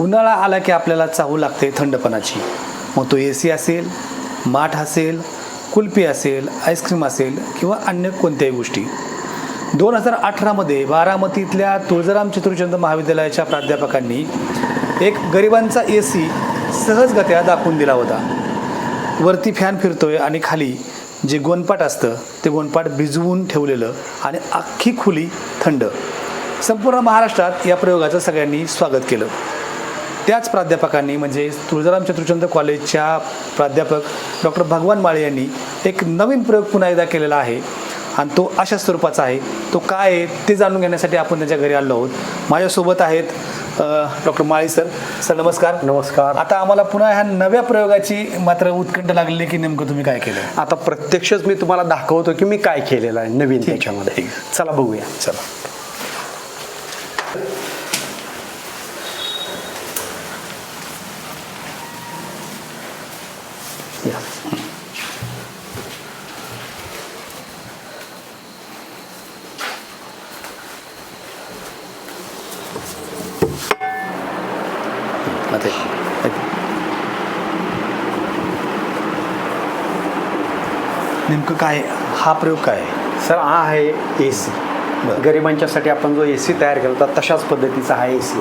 उन्हाळा आला की आपल्याला चाहू लागते थंडपणाची. मग तो ए सी असेल माठ असेल कुल्फी असेल आईस्क्रीम असेल किंवा अन्य कोणत्याही गोष्टी. दोन हजार अठरामध्ये बारामतीतल्या तुळजाराम चतुर्चंद महाविद्यालयाच्या प्राध्यापकांनी एक गरिबांचा ए सी सहजगत्या दाखवून दिला होता. वरती फॅन फिरतोय आणि खाली जे गोनपाट असतं ते गोनपाट भिजवून ठेवलेलं आणि अख्खी खुली थंड. संपूर्ण महाराष्ट्रात या प्रयोगाचं सगळ्यांनी स्वागत केलं. त्याच प्राध्यापकांनी म्हणजे तुळजाराम चतुर्चंद कॉलेजच्या प्राध्यापक डॉक्टर भगवान माळे यांनी एक नवीन प्रयोग पुन्हा एकदा केलेला आहे आणि तो अशा स्वरूपाचा आहे. तो काय आहे ते जाणून घेण्यासाठी आपण त्यांच्या घरी आलो आहोत. माझ्यासोबत आहेत डॉक्टर माळी सर. सर नमस्कार. नमस्कार. आता आम्हाला पुन्हा ह्या नव्या प्रयोगाची मात्र उत्कंठ लागलेली की नेमकं तुम्ही काय केलं? आता प्रत्यक्षच मी तुम्हाला दाखवतो की मी काय केलेलं आहे नवीन त्याच्यामध्ये. चला बघूया. चला. या. नेमकं काय हा प्रयोग काय आहे? सर हा आहे ए सी. गरिबांच्यासाठी आपण जो ए सी तयार केला होता तशाच पद्धतीचा हा ए सी.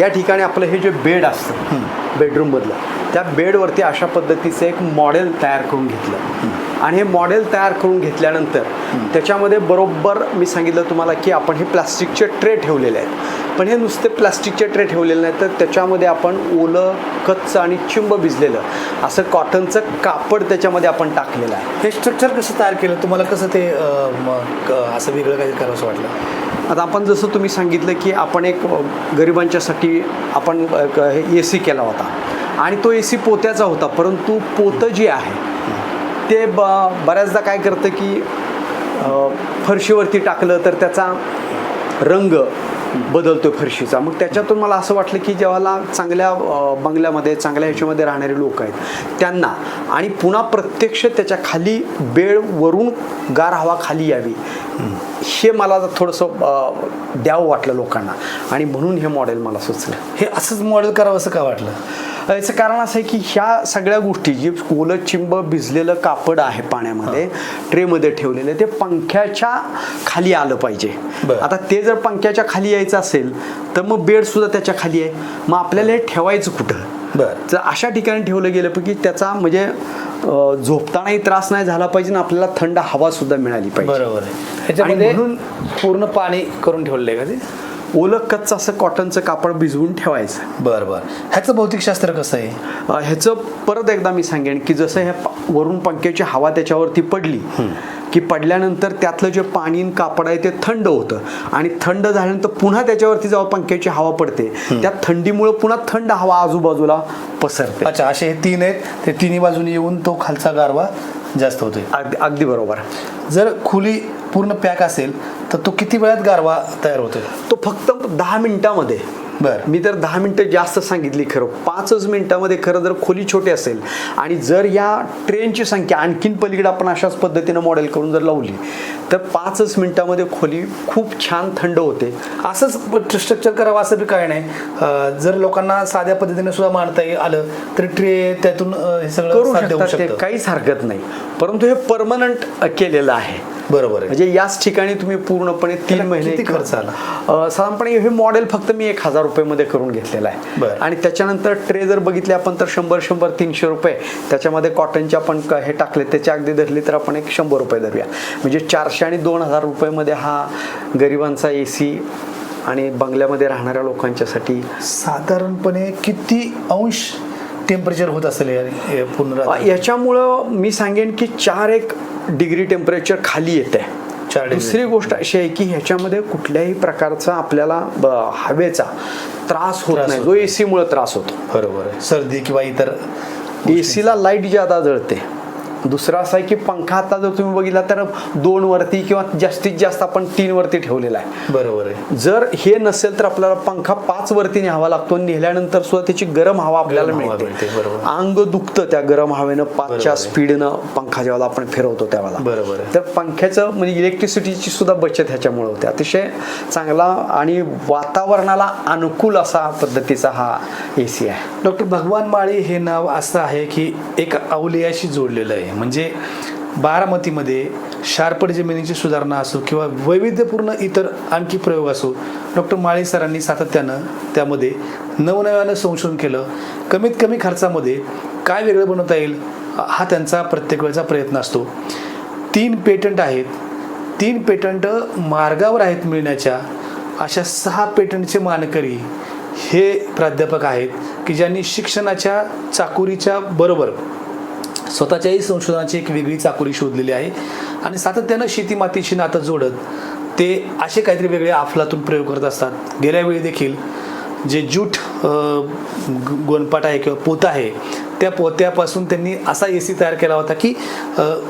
या ठिकाणी आपलं हे जे बेड असतं बेडरूममधलं त्या बेडवरती अशा पद्धतीचं एक मॉडेल तयार करून घेतलं. आणि हे मॉडेल तयार करून घेतल्यानंतर त्याच्यामध्ये बरोबर मी सांगितलं तुम्हाला की आपण हे प्लास्टिकचे ट्रे ठेवलेले आहेत. पण हे नुसते प्लास्टिकचे ट्रे ठेवलेले नाही तर त्याच्यामध्ये आपण ओलं कच्चं आणि चिंब भिजलेलं असं कॉटनचं कापड त्याच्यामध्ये आपण टाकलेलं आहे. हे स्ट्रक्चर कसं तयार केलं? तुम्हाला कसं ते असं वेगळं काही करावंसं वाटलं? आता आपण जसं तुम्ही सांगितलं की आपण एक गरिबांच्यासाठी आपण ए सी केला होता. आणि तो ए सी पोत्याचा होता परंतु पोतं जे आहे ते ब बऱ्याचदा काय करतं की फरशीवरती टाकलं तर त्याचा रंग बदलतो फरशीचा. मग त्याच्यातून मला असं वाटलं की जेव्हाला चांगल्या बंगल्यामध्ये चांगल्या ह्याच्यामध्ये राहणारे लोक आहेत त्यांना. आणि पुन्हा प्रत्यक्ष त्याच्याखाली बेळ वरून गार हवा खाली यावी. हे मला थोडंसं द्यावं वाटलं लोकांना. आणि म्हणून हे मॉडेल मला सुचलं. हे असंच मॉडेल करावं असं का वाटलं? याचं कारण असं आहे की ह्या सगळ्या गोष्टी जी ओलं चिंब भिजलेलं कापड आहे पाण्यामध्ये ट्रेमध्ये ठेवलेलं ते पंख्याच्या खाली आलं पाहिजे. आता ते जर पंख्याच्या खाली यायचं असेल तर मग बेड सुद्धा त्याच्याखाली आहे. मग आपल्याला हे ठेवायचं कुठं? बरं. जर अशा ठिकाणी ठेवलं गेलं की त्याचा म्हणजे झोपतानाही त्रास नाही झाला पाहिजे आणि आपल्याला थंड हवा सुद्धा मिळाली पाहिजे. बरोबर आहे. म्हणून- पूर्ण पाणी करून ठेवलेलं आहे का ते? ओलं कच्च असं कॉटनचं कापड भिजवून ठेवायचं. बरं बरं. ह्याचं भौतिकशास्त्र कसं आहे? ह्याचं परत एकदा मी सांगेन की जसं ह्या वरून पंख्याची हवा त्याच्यावरती पडली की पडल्यानंतर त्यातलं जे पाणी कापड आहे ते थंड होतं. आणि थंड झाल्यानंतर पुन्हा त्याच्यावरती जेव्हा पंख्याची हवा पडते त्या थंडीमुळे पुन्हा थंड हवा आजूबाजूला पसरते. अच्छा असे हे तीन आहेत. ते तिन्ही बाजूने येऊन तो खालचा गारवा जास्त होतोय. अगदी बरोबर. जर खुली पूर्ण पॅक असेल तर तो किती वेळात गारवा तयार होतोय? तो फक्त दहा मिनिटामध्ये. बरं. मी तर दहा मिनटं जास्त सांगितली खरं. पाचच मिनिटामध्ये खरं जर खोली छोटी असेल आणि जर या ट्रेनची संख्या आणखीन पलीकडे आपण अशाच पद्धतीनं मॉडेल करून जर लावली तर पाचच मिनिटामध्ये खोली खूप छान थंड होते. असंच स्ट्रक्चर करावं असं बी काय नाही. जर लोकांना साध्या पद्धतीने सुद्धा मांडता आलं तर ट्रे त्यातून हे सगळं काहीच हरकत नाही. परंतु हे परमनंट केलेलं आहे. बरोबर आहे म्हणजे याच ठिकाणी तुम्ही पूर्णपणे तीन महिने खर्च आला? साधारणपणे हे मॉडेल फक्त मी एक हजार रुपये करून घेतलेलं आहे. आणि त्याच्यानंतर ट्रे जर बघितले आपण तर शंभर शंभर तीनशे रुपये त्याच्यामध्ये कॉटनचे आपण हे टाकले त्याचे अगदी धरले तर आपण एक शंभर रुपये धरूया म्हणजे चारशे आणि दोन हजार रुपयेमध्ये हा गरिबांचा ए सी आणि बंगल्यामध्ये राहणाऱ्या लोकांच्यासाठी साधारणपणे किती अंश टेम्परेचर होत असेल? याच्यामुळं मी सांगेन की चार एक डिग्री टेम्परेचर खाली येते चार डिग्री. दुसरी गोष्ट अशी आहे की ह्याच्यामध्ये कुठल्याही प्रकारचा आपल्याला हवेचा त्रास होत नाही. जो ए सीमुळे त्रास होतो. बरोबर आहे. सर्दी किंवा इतर ए सीला लाइट ज्यादा जळते दुसरं असं आहे की पंखा आता जर तुम्ही बघितला तर दोन वरती किंवा जास्तीत जास्त आपण तीन वरती ठेवलेला आहे. बरोबर आहे. जर हे नसेल तर आपल्याला पंखा पाच वरती न्यावा लागतो. नेल्यानंतर सुद्धा त्याची गरम हवा आपल्याला गरम हवा मिळते. अंग दुखतं त्या गरम हवेनं पाचच्या. स्पीडनं पंखा जेव्हा आपण फिरवतो त्यावेळेला. बरोबर आहे. तर पंख्याचं म्हणजे इलेक्ट्रिसिटीची सुद्धा बचत ह्याच्यामुळे होते. अतिशय चांगला आणि वातावरणाला अनुकूल असा पद्धतीचा हा ए सी आहे. डॉक्टर भगवान माळी हे नाव असं आहे की एक अवलियाशी जोडलेलं आहे. म्हणजे बारामतीमध्ये शारपट जमिनीची सुधारणा असो किंवा वैविध्यपूर्ण इतर आणखी प्रयोग असो डॉक्टर माळी सरांनी सातत्यानं त्यामध्ये नवनव्यानं संशोधन केलं. कमीत कमी खर्चामध्ये काय वेगळं बनवता येईल हा त्यांचा प्रत्येक वेळेचा प्रयत्न असतो. तीन पेटंट आहेत. तीन पेटंट मार्गावर आहेत मिळण्याच्या. अशा सहा पेटंटचे मानकरी हे प्राध्यापक आहेत की ज्यांनी शिक्षणाच्या चाकुरीच्या बरोबर स्वतःच्याही संशोधनाची एक वेगळी चाकोरी शोधलेली आहे. आणि सातत्यानं शेती मातीशी नातं जोडत ते असे काहीतरी वेगळे आफलातून प्रयोग करत असतात. गेल्या वेळी देखील जे जूट गोणपाट आहे किंवा पोत आहे त्या पोत्यापासून त्यांनी असा ए सी तयार केला होता की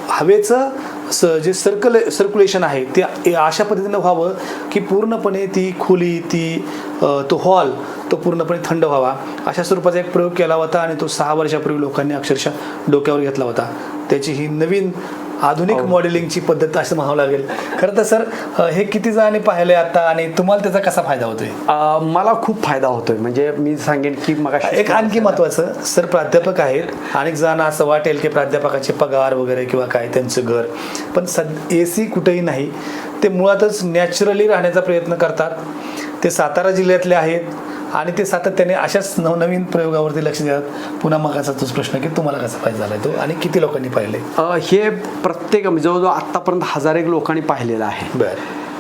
हवेचं स जे सर्कल सर्क्युलेशन आहे ते ए- अशा पद्धतीनं व्हावं की पूर्णपणे ती खोली ती तो हॉल तो पूर्णपणे थंड व्हावा. अशा स्वरूपाचा एक प्रयोग केला होता आणि तो सहा वर्षापूर्वी लोकांनी अक्षरशः डोक्यावर घेतला होता. त्याची ही नवीन आधुनिक मॉडेलिंगची पद्धत असं म्हणावं लागेल. खरं तर सर हे किती जणांनी पाहिलंय आता आणि तुम्हाला त्याचा कसा फायदा होतोय? मला खूप फायदा होतोय. म्हणजे मी सांगेन की मग एक आणखी महत्वाचं सर प्राध्यापक आहेत. अनेक जणांना असं वाटेल की प्राध्यापकाचे पगार वगैरे किंवा काय त्यांचं घर. पण सद ए सी कुठेही नाही. ते मुळातच नॅचरली राहण्याचा प्रयत्न करतात. ते सातारा जिल्ह्यातले आहेत. आणि ते सातत्याने अशाच नवनवीन प्रयोगावरती लक्ष देतात. पुन्हा मगाचा तोच प्रश्न की तुम्हाला कसा फायदा झालाय तो आणि किती लोकांनी पाहिले? हे प्रत्येक म्हणजे जवळजवळ आत्तापर्यंत हजार एक लोकांनी पाहिलेलं आहे. बर.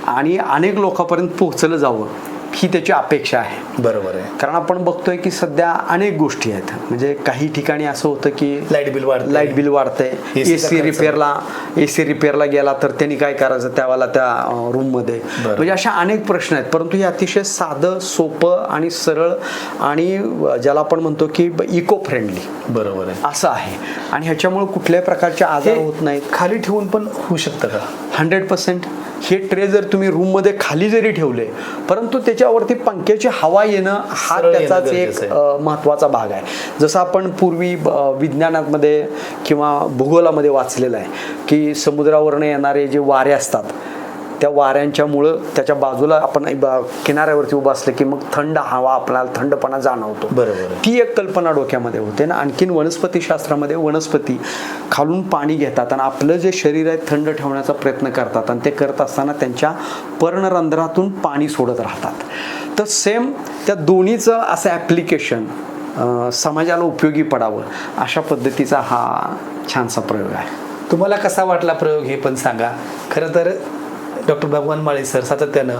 आणि अनेक लोकांपर्यंत पोहोचलं जावं. ही त्याची अपेक्षा आहे. बरोबर आहे. कारण आपण बघतोय की सध्या अनेक गोष्टी आहेत. म्हणजे काही ठिकाणी असं होतं की लाइट बिल वाढतंय. लाइट बिल वाढतंय. AC ए चा सी खर्च. रिपेअरला ए सी रिपेअरला गेला तर त्यांनी काय करायचं? त्यावेळेला त्या रूममध्ये. म्हणजे अशा अनेक प्रश्न आहेत. परंतु हे अतिशय साधं सोपं आणि सरळ आणि ज्याला आपण म्हणतो की इको फ्रेंडली बरोबर आहे. असं आहे. आणि ह्याच्यामुळे कुठल्याही प्रकारचे आजार होत नाहीत. खाली ठेवून पण होऊ शकतं का? हंड्रेड पर्सेंट हे ट्रे जर तुम्ही रूममध्ये खाली जरी ठेवले परंतु त्याच्यावरती पंख्याची हवा येणं हा त्याचाच एक महत्त्वाचा भाग आहे. जसं आपण पूर्वी विज्ञानामध्ये किंवा भूगोलामध्ये वाचलेलं आहे की समुद्रावरनं येणारे जे वारे असतात त्या वाऱ्यांच्यामुळं त्याच्या बाजूला आपण किनाऱ्यावरती उभं असलं की मग थंड हवा आपल्याला थंडपणा जाणवतो. बरोबर. ती एक कल्पना डोक्यामध्ये होते ना. आणखीन वनस्पतीशास्त्रामध्ये वनस्पती खालून पाणी घेतात आणि आपलं जे शरीर आहे थंड ठेवण्याचा प्रयत्न करतात आणि ते करत असताना त्यांच्या पर्णरंध्रातून पाणी सोडत राहतात. तर सेम त्या दोन्हीचं असं ॲप्लिकेशन समाजाला उपयोगी पडावं अशा पद्धतीचा हा छानसा प्रयोग आहे. तुम्हाला कसा वाटला प्रयोग हे पण सांगा. खरं तर डॉक्टर भगवान माळे सर सातत्यानं.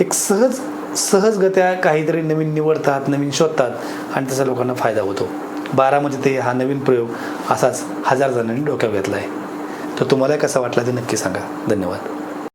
एक सहज सहजगत्या काहीतरी नवीन निवडतात नवीन शोधतात आणि त्याचा लोकांना फायदा होतो. बारामध्ये ते हा नवीन प्रयोग असाच हजार जणांनी डोक्यावर घेतला आहे तर तुम्हाला कसा वाटला ते नक्की सांगा. धन्यवाद.